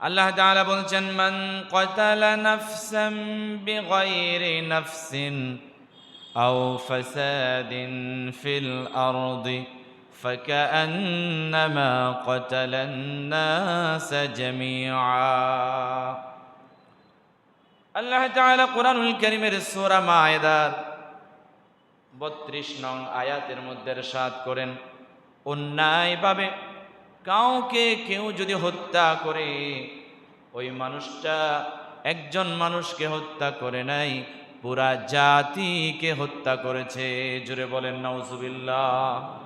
আল্লাহ তাআলা বলছেন মান কতালা নাফসাম বিগাইরি নাফসিন আও ফাসাদিন ফিল আরদি فكأنما قتل الناس جميعا আল্লাহ তাআলা কোরআনুল কারীমের সূরা মায়েদার বত্রিশ নং আয়াতের মধ্যে সাত করেন অন্যায়ভাবে কাউকে কেউ যদি হত্যা করে, ওই মানুষটা একজন মানুষকে হত্যা করে নাই, পুরা জাতিকে হত্যা করেছে। জুড়ে বলেন, নাউজুবিল্লাহ।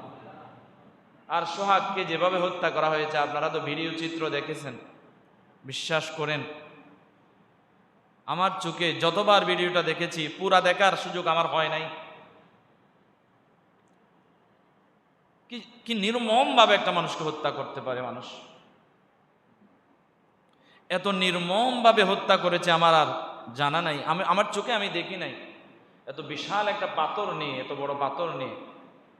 আর সোহাগকে যেভাবে হত্যা করা হয়েছে, আপনারা তো ভিডিও চিত্র দেখেছেন। বিশ্বাস করেন, আমার চোখে যতবার ভিডিওটা দেখেছি, পুরা দেখার সুযোগ আমার হয় নাই। কি কি নির্মম ভাবে একটা মানুষকে হত্যা করতে পারে মানুষ? এত নির্মম ভাবে হত্যা করেছে আমার আর জানা নাই। আমি, আমার চোখে আমি দেখি নাই। এত বিশাল একটা পাথর নিয়ে, এত বড় পাথর নিয়ে,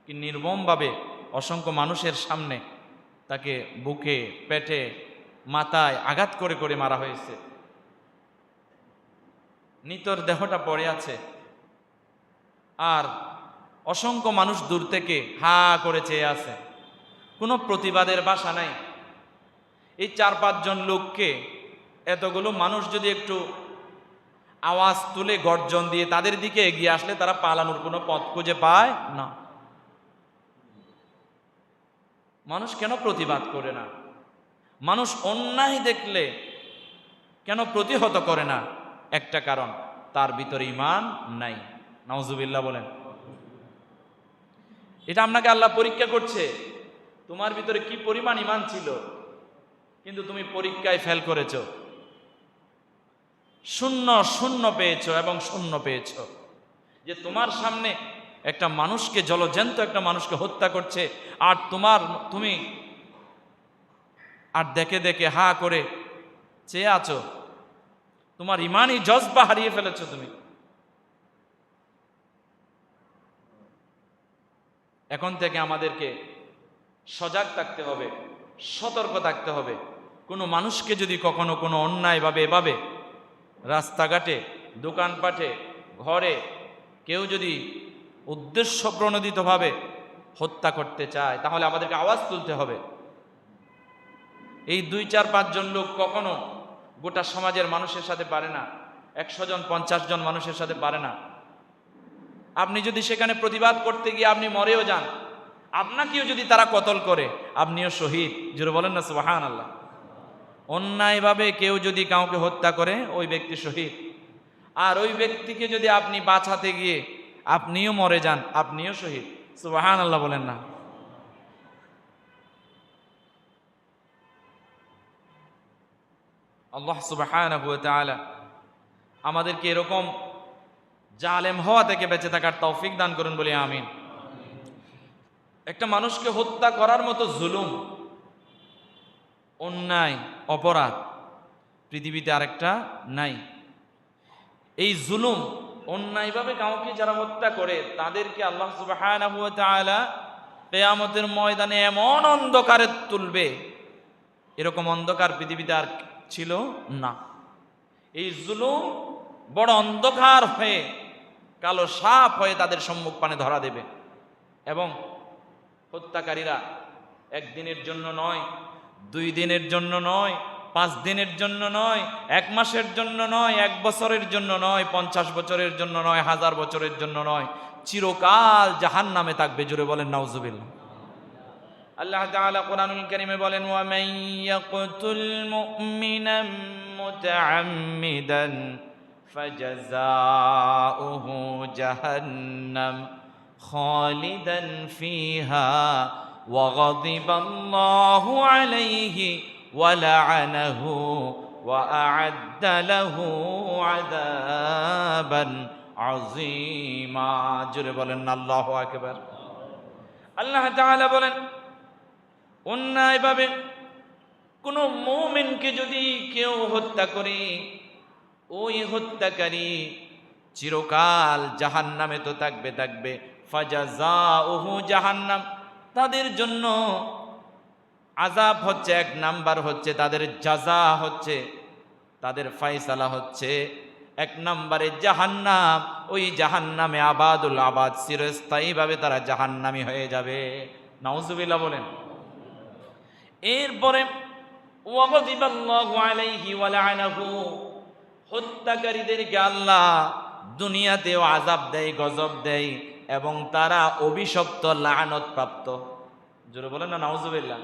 কি নির্মম ভাবে অসংখ্য মানুষের সামনে তাকে বুকে, পেটে, মাথায় আঘাত করে করে মারা হয়েছে। নিতর দেহটা পড়ে আছে। আর অসংখ্য মানুষ দূর থেকে হা করে চেয়ে আছে। কোনো প্রতিবাদের বাসা নাই। এই চার পাঁচজন লোককে এতগুলো মানুষ যদি একটু আওয়াজ তুলে গর্জন দিয়ে তাদের দিকে এগিয়ে আসলে তারা পালানোর কোনো পথ খুঁজে পায় না। মানুষ কেন প্রতিবাদ করে না? মানুষ অন্যায় দেখলে কেন প্রতিহত করে না? একটা কারণ, তার ভিতরে ইমান নাই। নওজুবিল্লাহ বলেন। এটা আপনাকে আল্লাহ পরীক্ষা করছে, তোমার ভিতরে কি পরিমাণ ইমান ছিল? কিন্তু তুমি পরীক্ষায় ফেল করেছ। শূন্য শূন্য পেয়েছ এবং শূন্য পেয়েছ। যে তোমার সামনে একটা মানুষকে, জলজ্যান্ত একটা মানুষকে হত্যা করছে, আর তোমার, তুমি আর দেখে দেখে হা করে চেয়ে আছো। তোমার ইমানই জজবা হারিয়ে ফেলেছো তুমি। এখন থেকে আমাদেরকে সজাগ থাকতে হবে, সতর্ক থাকতে হবে। কোনো মানুষকে যদি কখনো কোনো অন্যায়ভাবে এভাবে রাস্তাঘাটে, দোকানপাটে, ঘরে কেউ যদি উদ্দেশ্য প্রণোদিতভাবে হত্যা করতে চায়, তাহলে আমাদেরকে আওয়াজ তুলতে হবে। এই দুই চার পাঁচজন লোক কখনো গোটা সমাজের মানুষের সাথে পারে না, একশো জন, পঞ্চাশ জন মানুষের সাথে পারে না। আপনি যদি সেখানে প্রতিবাদ করতে গিয়ে আপনি মরেও যান, আপনাকেও যদি তারা কতল করে, আপনিও শহীদ। জোরে বলেন না সুবাহান আল্লাহ অন্যায়ভাবে কেউ যদি কাউকে হত্যা করে, ওই ব্যক্তি শহীদ। আর ওই ব্যক্তিকে যদি আপনি বাঁচাতে গিয়ে আপনিও মরে যান, আপনিও শহীদ। সুবাহান আল্লাহ বলেন না। আল্লাহ তাআলা আমাদেরকে এরকম জালেম হওয়া থেকে বেঁচে থাকার তৌফিক দান করুন বলি আমিন। একটা মানুষকে হত্যা করার মতো জুলুম, অন্যায়, অপরাধ পৃথিবীতে আরেকটা নাই। এই জুলুম, অন্যায়ভাবে কাউকে যারা হত্যা করে, তাদেরকে আল্লাহ কেয়ামতের ময়দানে এমন অন্ধকারে তুলবে, এরকম অন্ধকার পৃথিবীতে আর ছিল না। এই জুলুম বড় অন্ধকার হয়ে কালো সাপ হয়ে তাদের সম্মুখ পানে ধরা দেবে। এবং হত্যাকারীরা একদিনের জন্য নয়, দুই দিনের জন্য নয়, পাঁচ দিনের জন্য নয়, এক মাসের জন্য নয়, এক বছরের জন্য নয়, পঞ্চাশ বছরের জন্য নয়, হাজার বছরের জন্য নয়, চিরকাল জাহান নামে থাকবে জুড়ে বলেন নাউজুবিল্লাহ। আল্লাহ তাআলা কোরআনুল কারীমে বলেন, ওয়া মান মুমিনান মুতাআম্মিদান ফাজাযাউহু জাহান্নাম খালিদান ফিহা ওয়া গাদিবাল্লাহু আলাইহি ওয়া লা'আনাহু ওয়া আ'আদ্দা লাহু আযাবান আযীমা জোরে বলেন আল্লাহু আকবার আল্লাহ তাআলা বলেন অন্যায়ভাবে কোনো মোমেনকে যদি কেউ হত্যা করে ওই হত্যাকারী চিরকাল জাহান নামে তো থাকবে থাকবে। ফাজাজা ওহু জাহান্নাম। তাদের জন্য আজাব হচ্ছে এক নাম্বার হচ্ছে, তাদের জাজা হচ্ছে, তাদের ফাইসালা হচ্ছে। এক নম্বরে জাহান্নাম, ওই জাহান্নামে আবাদুল আবাদ চিরস্থায়ীভাবে তারা জাহান্নামি হয়ে যাবে। নাউজুবিল্লাহ বলেন। এরপরে ওয়াগদিবাল্লাহু আলাইহি ওয়া লাআনাহু হত্যাকারীদেরকে আল্লাহ দুনিয়াতেও আজাব দেয়, গজব দেয় এবং তারা অভিশপ্ত লানত প্রাপ্ত জোরে বলেন না, নাউজুবিল্লাহ।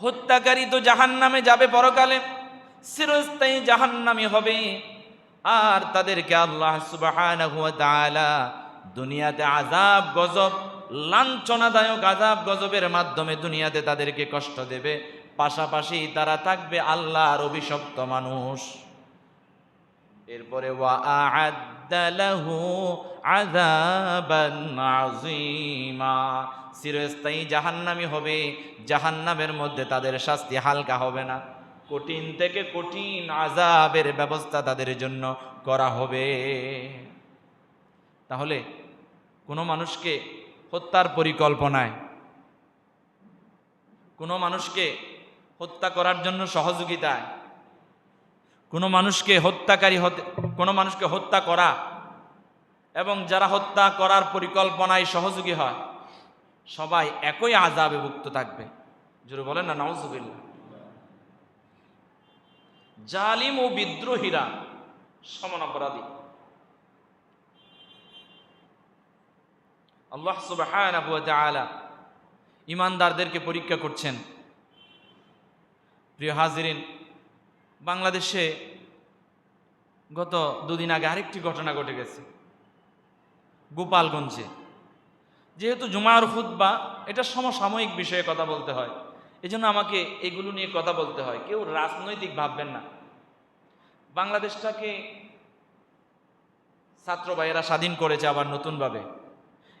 হত্যাকারী তো জাহান্নামে যাবে পরকালে, চিরস্থায়ী জাহান্নামে হবে। আর তাদেরকে আল্লাহ ওয়া দুনিয়াতে আজাব গজব, লাঞ্ছনাদায়ক আজাব গজবের মাধ্যমে দুনিয়াতে তাদেরকে কষ্ট দেবে। পাশাপাশি তারা থাকবে আল্লাহর অভিশপ্ত মানুষ। এরপরে, ওয়া চিরস্থায়ী জাহান্নামী হবে, জাহান্নামের মধ্যে তাদের শাস্তি হালকা হবে না। কঠিন থেকে কঠিন আজাবের ব্যবস্থা তাদের জন্য করা হবে। তাহলে, কোনো মানুষকে হত্যার পরিকল্পনায়, কোনো মানুষকে হত্যা করার জন্য সহযোগিতায় কোনো মানুষকে হত্যাকারী হতে, কোনো মানুষকে হত্যা করা এবং যারা হত্যা করার পরিকল্পনায় সহযোগী হয়, সবাই একই আজাবে ভুক্ত থাকবে। জোরে বলেন না নওয়াজুবিল্লাহ জালিম ও বিদ্রোহীরা সমান অপরাধী। আল্লাহ তাআলা ইমানদারদেরকে পরীক্ষা করছেন। প্রিয় হাজিরিন বাংলাদেশে গত দুদিন আগে আরেকটি ঘটনা ঘটে গেছে। গোপালগঞ্জে। যেহেতু জুমার খুতবা, এটা সমসাময়িক বিষয়ে কথা বলতে হয়। এজন্য আমাকে এগুলো নিয়ে কথা বলতে হয়। কেউ রাজনৈতিক ভাববেন না। বাংলাদেশটাকে ছাত্র ভাইয়েরা স্বাধীন করেছে আবার নতুনভাবে।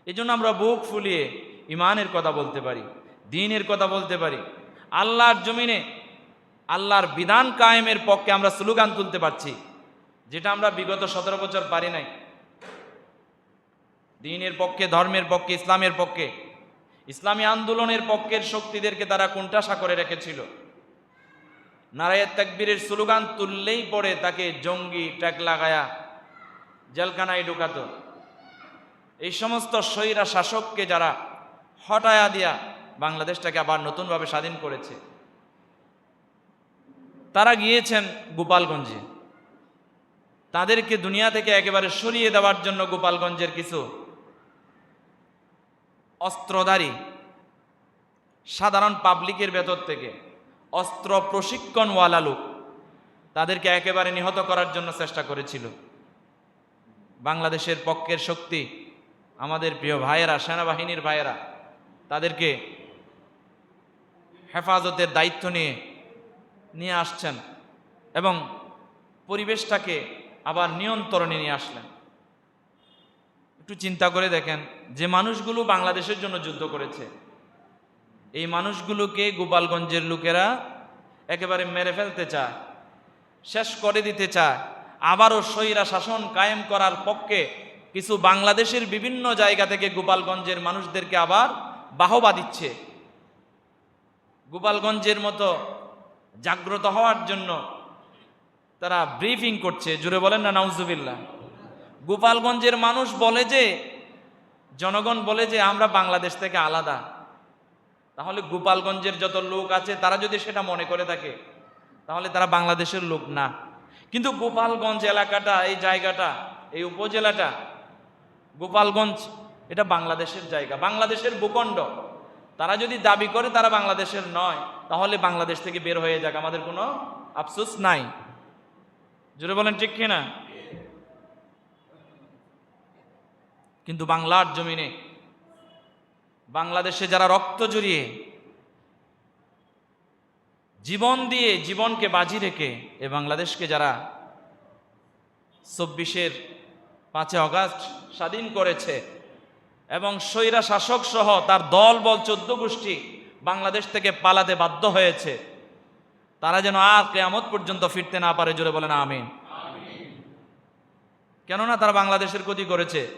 এজন্য আমরা বুক ফুলিয়ে ইমানের কথা বলতে পারি, দিনের কথা বলতে পারি। আল্লাহর জমিনে আল্লাহর বিধান কায়েমের পক্ষে আমরা স্লোগান তুলতে পারছি, যেটা আমরা বিগত সতেরো বছর পারি নাই। দিনের পক্ষে, ধর্মের পক্ষে, ইসলামের পক্ষে, ইসলামী আন্দোলনের পক্ষের শক্তিদেরকে তারা কোনটাশা করে রেখেছিল। নারায়ের তাকবীরের স্লোগান তুললেই পরে তাকে জঙ্গি ট্যাগ লাগায়া জেলখানায় ঢুকাতো। এই সমস্ত স্বৈরা শাসককে যারা হটায়া দিয়া বাংলাদেশটাকে আবার নতুনভাবে স্বাধীন করেছে। তারা গিয়েছেন গোপালগঞ্জে। তাদেরকে দুনিয়া থেকে একেবারে সরিয়ে দেওয়ার জন্য গোপালগঞ্জের কিছু অস্ত্রধারী, সাধারণ পাবলিকের ভেতর থেকে অস্ত্র প্রশিক্ষণওয়ালা লোক তাদেরকে একেবারে নিহত করার জন্য চেষ্টা করেছিল। বাংলাদেশের পক্ষের শক্তি, আমাদের প্রিয় ভাইয়েরা, সেনাবাহিনীর ভাইয়েরা, তাদেরকে হেফাজতের দায়িত্ব নিয়ে নিয়ে আসছেন এবং পরিবেশটাকে আবার নিয়ন্ত্রণে নিয়ে আসলেন। একটু চিন্তা করে দেখেন, যে মানুষগুলো বাংলাদেশের জন্য যুদ্ধ করেছে, এই মানুষগুলোকে গোপালগঞ্জের লোকেরা একেবারে মেরে ফেলতে চায়, শেষ করে দিতে চায়, আবারও স্বৈরা শাসন কায়েম করার পক্ষে কিছু বাংলাদেশের বিভিন্ন জায়গা থেকে গোপালগঞ্জের মানুষদেরকে আবার বাহবা দিচ্ছে। গোপালগঞ্জের মতো জাগ্রত হওয়ার জন্য তারা ব্রিফিং করছে। জুড়ে বলেন না, নাউজুবিল্লাহ। গোপালগঞ্জের মানুষ বলে যে, জনগণ বলে যে, আমরা বাংলাদেশ থেকে আলাদা। তাহলে গোপালগঞ্জের যত লোক আছে, তারা যদি সেটা মনে করে থাকে, তাহলে তারা বাংলাদেশের লোক না। কিন্তু গোপালগঞ্জ এলাকাটা, এই জায়গাটা, এই উপজেলাটা, গোপালগঞ্জ, এটা বাংলাদেশের জায়গা। বাংলাদেশের ভূখণ্ড। তারা যদি দাবি করে তারা বাংলাদেশের নয়, তাহলে বাংলাদেশ থেকে বের হয়ে যাক। আমাদের কোনো আফসোস নাই। জোরে বলেন, ঠিক কিনা? কিন্তু বাংলার জমিনে, বাংলাদেশে যারা রক্ত জড়িয়ে জীবন দিয়ে জীবনকে বাজি রেখে, এ বাংলাদেশকে যারা চব্বিশের পাঁচে অগাস্ট স্বাধীন করেছে এবং স্বৈরা শাসক সহ তার দল বল চোদ্দ গোষ্ঠী বাংলাদেশ থেকে পালাতে বাধ্য হয়েছে। তারা যেন আর কেয়ামত পর্যন্ত ফিরতে না পারে, জোরে বলে না আমিন। কেননা তারা বাংলাদেশের ক্ষতি করেছে।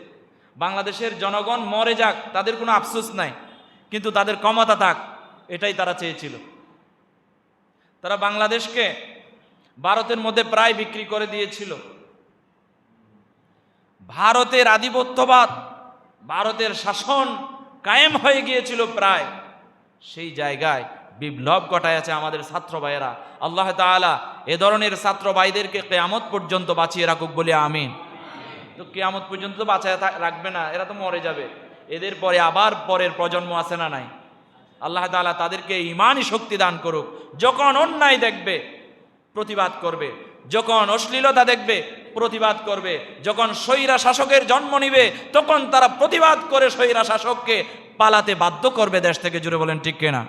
বাংলাদেশের জনগণ মরে যাক, তাদের কোনো আফসোস নাই, কিন্তু তাদের ক্ষমতা থাক, এটাই তারা চেয়েছিল। তারা বাংলাদেশকে ভারতের মধ্যে প্রায় বিক্রি করে দিয়েছিল। ভারতের আধিপত্যবাদ ভারতের শাসন কায়েম হয়ে গিয়েছিল প্রায়। সেই জায়গায় বিপ্লব ঘটায় আছে আমাদের ছাত্র ভাইয়েরা আল্লাহ তাআলা এ ধরনের ছাত্র ভাইদেরকে কেয়ামত পর্যন্ত বাঁচিয়ে রাখুক বলে আমিন। তো কেয়ামত পর্যন্ত বাঁচায় রাখবে না, এরা তো মরে যাবে। এদের পরে আবার পরের প্রজন্ম আছে না নাই? আল্লাহ তাআলা তাদেরকে ইমানই শক্তি দান করুক। যখন অন্যায় দেখবে, প্রতিবাদ করবে। যখন অশ্লীলতা দেখবে প্রতিবাদ করবে। যখন স্বৈরা শাসকের জন্ম নিবে, তখন তারা প্রতিবাদ করে স্বৈরা শাসককে পালাতে বাধ্য করবে দেশ থেকে জুড়ে বলেন, ঠিক কিনা?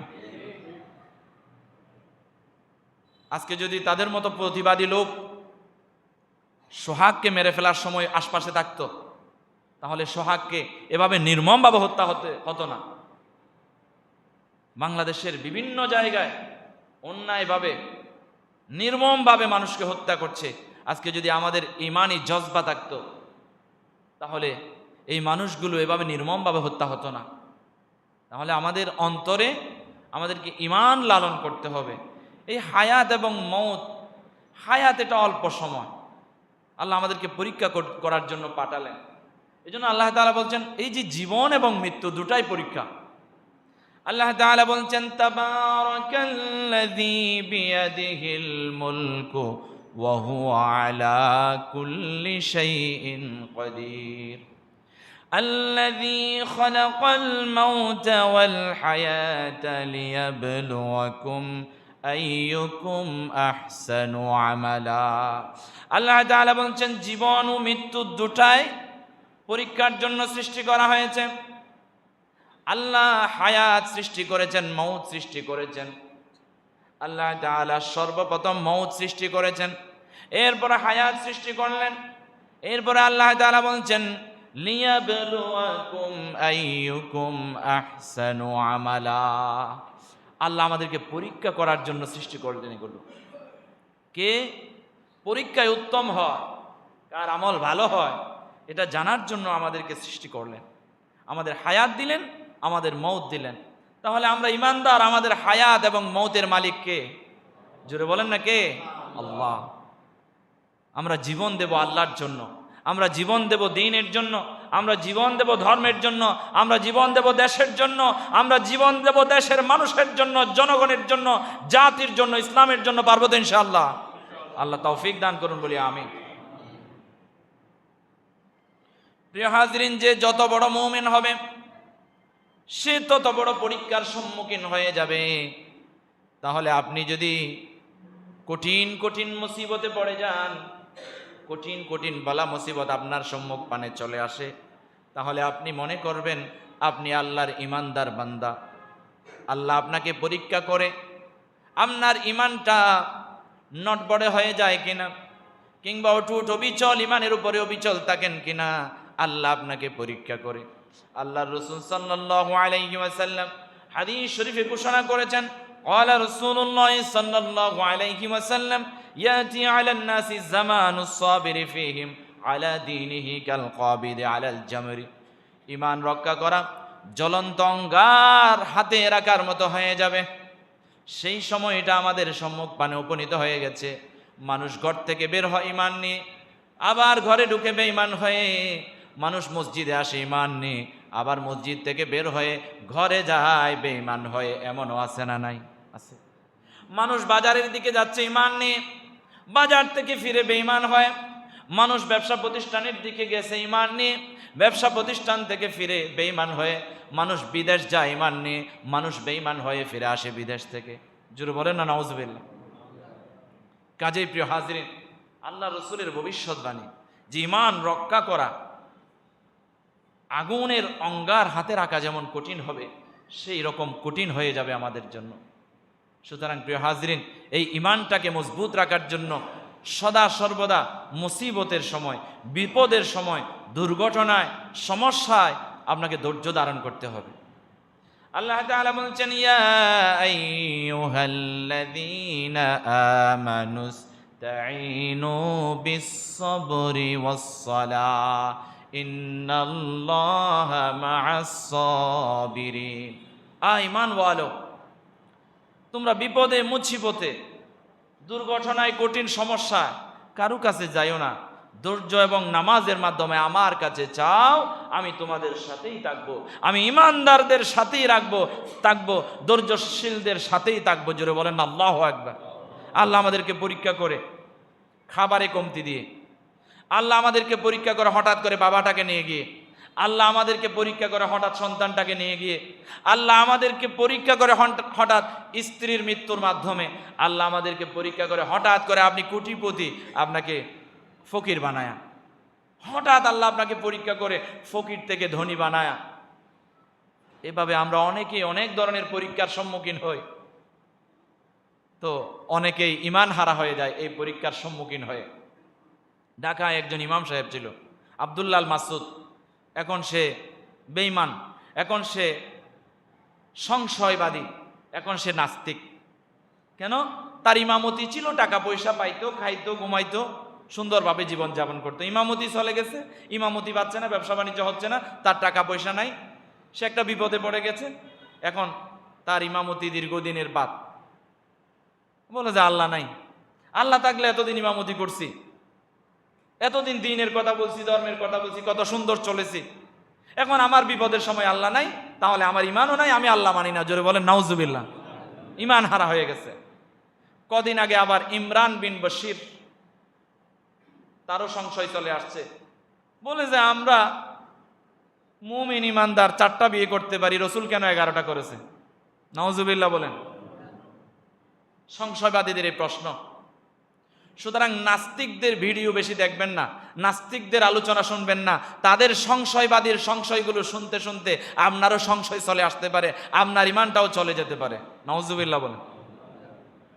আজকে যদি তাদের মতো প্রতিবাদী লোক সোহাগকে মেরে ফেলার সময় আশপাশে থাকতো, তাহলে সোহাগকে এভাবে নির্মমভাবে হত্যা হতে, হতো না। বাংলাদেশের বিভিন্ন জায়গায় অন্যায়ভাবে, নির্মমভাবে মানুষকে হত্যা করছে। আজকে যদি আমাদের ইমানই জজবা থাকত, তাহলে এই মানুষগুলো এভাবে নির্মমভাবে হত্যা হতো না। তাহলে আমাদের অন্তরে আমাদেরকে ইমান লালন করতে হবে। এই হায়াত এবং মৌত হায়াত এটা অল্প সময়। আল্লাহ আমাদেরকে পরীক্ষা কর- করার জন্য পাঠালেন। এই জন্য আল্লাহ তাআলা বলছেন, এই যে জীবন এবং মৃত্যু দুটাই পরীক্ষা। আল্লাহ বলছেন, তাবারাকাল্লাযী ওয়া হুয়া আলা কুল্লি শাইইন কাদির الذي خلق الموت والحياة ليبلوكم أيكم أحسن عملا আল্লাহ তাআলা বলছেন জীবন ও মৃত্যু দুটাই পরীক্ষার জন্য সৃষ্টি করা হয়েছে আল্লাহ হায়াত সৃষ্টি করেছেন মৌত সৃষ্টি করেছেন আল্লাহ তাআলা সর্বপ্রথম মৌত সৃষ্টি করেছেন এরপরে হায়াত সৃষ্টি করলেন। এরপরে আল্লাহ তাআলা বলছেন আমালা। আল্লাহ আমাদেরকে পরীক্ষা করার জন্য সৃষ্টি করলেন। এগুলো কে? পরীক্ষায় উত্তম হয়, কার আমল ভালো হয়, এটা জানার জন্য আমাদেরকে সৃষ্টি করলেন। আমাদের হায়াত দিলেন, আমাদের মৌত দিলেন। তাহলে আমরা ইমানদার, আমাদের হায়াত এবং মৌতের মালিক কে? জোরে বলেন না কে? আল্লাহ। আমরা জীবন দেব আল্লাহর জন্য। আমরা জীবন দেব দিনের জন্য। আমরা জীবন দেব ধর্মের জন্য। আমরা জীবন দেব দেশের জন্য। আমরা জীবন দেব দেশের মানুষের জন্য, জনগণের জন্য, জাতির জন্য, ইসলামের জন্য পারব তো ইনশাআল্লাহ। আল্লাহ তৌফিক দান করুন বলি আমি প্রিয় হাজরিন, যে যত বড় মুমিন হবে, সে তত বড় পরীক্ষার সম্মুখীন হয়ে যাবে। তাহলে আপনি যদি কঠিন কঠিন মুসিবতে পড়ে যান কঠিন কঠিন বালা মুসিবত আপনার সম্মুখ পানে চলে আসে। তাহলে আপনি মনে করবেন, আপনি আল্লাহর ইমানদার বান্দা। আল্লাহ আপনাকে পরীক্ষা করে, আপনার ইমানটা নটবড়ে হয়ে যায় কিনা, কিংবা অটুট অবিচল, ইমানের উপরে অবিচল থাকেন কিনা, আল্লাহ আপনাকে পরীক্ষা করে। আল্লাহ রসুল সাল্লাহ আলাইসাল্লাম হাদিস শরীফে ঘোষণা করেছেন কলা রসুল্লাহ সাল্লাহ আলাইহি ইয়াতি আলান নাসি জামানু সাবিরি ফিহিম আলা দীনিহি কাল কাবিদি আলাল জামরি। ইমান রক্ষা করা জ্বলন্ত অঙ্গার হাতে রাখার মতো হয়ে যাবে। সেই সময় এটা আমাদের সম্মুখ পানে উপনীত হয়ে গেছে। মানুষ ঘর থেকে বের হয় ইমান নিয়ে। আবার ঘরে ঢুকে বেঈমান হয়ে মানুষ মসজিদে আসে ইমান নিয়ে। আবার মসজিদ থেকে বের হয়ে ঘরে যায় বেঈমান হয়ে। এমনও আছে না নাই? আছে। মানুষ বাজারের দিকে যাচ্ছে ইমান নিয়ে। বাজার থেকে ফিরে বেঈমান হয়। মানুষ ব্যবসা প্রতিষ্ঠানের দিকে গেছে ইমান নিয়ে, ব্যবসা প্রতিষ্ঠান থেকে ফিরে বেঈমান হয়ে, মানুষ বিদেশ যায় ইমান নিয়ে, মানুষ বেঈমান হয়ে ফিরে আসে বিদেশ থেকে। জুড়ে বলেন না নওয়াজবিল্লা কাজেই প্রিয় হাজরিন, আল্লাহ রসুলের ভবিষ্যৎবাণী, যে ইমান রক্ষা করা আগুনের অঙ্গার হাতে রাখা যেমন কঠিন হবে, সেই রকম কঠিন হয়ে যাবে আমাদের জন্য। সুতরাং প্রিয় হাজরিন, এই ইমানটাকে মজবুত রাখার জন্য সদা সর্বদা মুসিবতের সময়, বিপদের সময়, দুর্ঘটনায়, সমস্যায় আপনাকে ধৈর্য ধারণ করতে হবে। আল্লাহ বলছেন, ইয়া আ ওয়ালো তোমরা বিপদে মুছিপথে দুর্ঘটনায়, কঠিন সমস্যা কারু কাছে যাইও না। ধৈর্য এবং নামাজের মাধ্যমে আমার কাছে চাও, আমি তোমাদের সাথেই থাকব। আমি ইমানদারদের সাথেই রাখব, থাকব, ধৈর্যশীলদের সাথেই থাকব। জোরে বলেন আল্লাহ একবার আল্লাহ আমাদেরকে পরীক্ষা করে, খাবারে কমতি দিয়ে। আল্লাহ আমাদেরকে পরীক্ষা করে, হঠাৎ করে বাবাটাকে নিয়ে গিয়ে আল্লাহ আমাদেরকে পরীক্ষা করে হঠাৎ সন্তানটাকে নিয়ে গিয়ে, আল্লাহ আমাদেরকে পরীক্ষা করে হঠাৎ- স্ত্রীর মৃত্যুর মাধ্যমে, আল্লাহ আমাদেরকে পরীক্ষা করে হঠাৎ করে আপনি কোটিপতি আপনাকে ফকির বানায়া। হঠাৎ আল্লাহ আপনাকে পরীক্ষা করে ফকির থেকে ধনী বানায়া। এভাবে আমরা অনেকেই অনেক ধরনের পরীক্ষার সম্মুখীন হই। তো অনেকেই ইমান হারা হয়ে যায় এই পরীক্ষার সম্মুখীন হয়ে। ঢাকায় একজন ইমাম সাহেব ছিল, আবদুল্লাল মাসুদ। এখন সে বেইমান এখন সে সংশয়বাদী, এখন সে নাস্তিক। কেন? তার ইমামতি ছিল টাকা পয়সা পাইতো, খাইতো, ঘুমাইতো, সুন্দরভাবে জীবনযাপন করতো। ইমামতি চলে গেছে, ইমামতি পাচ্ছে না, ব্যবসা বাণিজ্য হচ্ছে না, তার টাকা পয়সা নাই, সে একটা বিপদে পড়ে গেছে। এখন তার ইমামতি দীর্ঘদিনের বাদ। বলে যে আল্লাহ নাই। আল্লাহ থাকলে এতদিন ইমামতি করছি। এতদিন দিনের কথা বলছি, ধর্মের কথা বলছি, কত সুন্দর চলেছি। এখন আমার বিপদের সময় আল্লাহ নাই, তাহলে আমার ইমানও নাই, আমি আল্লাহ মানি না। জোরে বলেন, নাউজুবিল্লাহ। ইমান হারা হয়ে গেছে। কদিন আগে আবার ইমরান বিন বশির তারও সংশয় চলে আসছে। বলে যে, আমরা মুমিন ইমানদার, চারটা বিয়ে করতে পারি, রসুল কেন এগারোটা করেছে? নওয়াজুবিল্লাহ বলেন। সংশয়বাদীদের এই প্রশ্ন। সুতরাং নাস্তিকদের ভিডিও বেশি দেখবেন না, নাস্তিকদের আলোচনা শুনবেন না, তাদের সংশয়বাদীর সংশয়গুলো শুনতে শুনতে আপনারও সংশয় চলে আসতে পারে, আপনার ইমানটাও চলে যেতে পারে। নওয়াজুবিল্লাহ বলেন।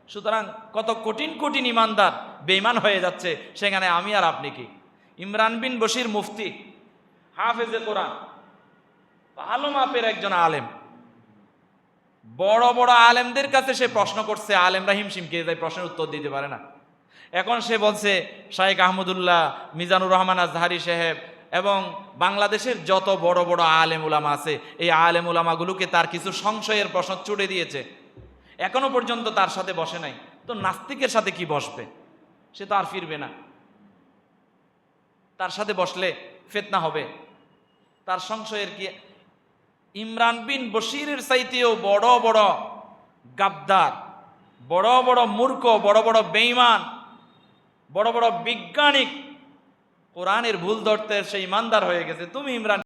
সুতরাং কত কঠিন কঠিন ইমানদার বেইমান হয়ে যাচ্ছে, সেখানে আমি আর আপনি কি? ইমরান বিন বশির মুফতি, হাফেজে কোরআন, ভালো মাপের একজন আলেম। বড় বড় আলেমদের কাছে সে প্রশ্ন করছে আলেমরা হিমশিমকে যায় প্রশ্নের উত্তর দিতে পারে না? এখন সে বলছে শাহেক আহমদুল্লাহ, মিজানুর রহমান আজহারি সাহেব এবং বাংলাদেশের যত বড় বড় আলেম উলামা আছে, এই আলেম উলামাগুলোকে তার কিছু সংশয়ের প্রশ্ন ছুড়ে দিয়েছে। এখনও পর্যন্ত তার সাথে বসে নাই। তো নাস্তিকের সাথে কি বসবে? সে তো আর ফিরবে না। তার সাথে বসলে ফেতনা হবে। তার সংশয়ের কি? ইমরান বিন বশিরের চাইতেও বড় বড় গাদ্দার, বড় বড় মূর্খ, বড় বড় বেঈমান বড় বড় বিজ্ঞানিক কোরআনের ভুল ধরতে সেই ইমানদার হয়ে গেছে। তুমি ইমরান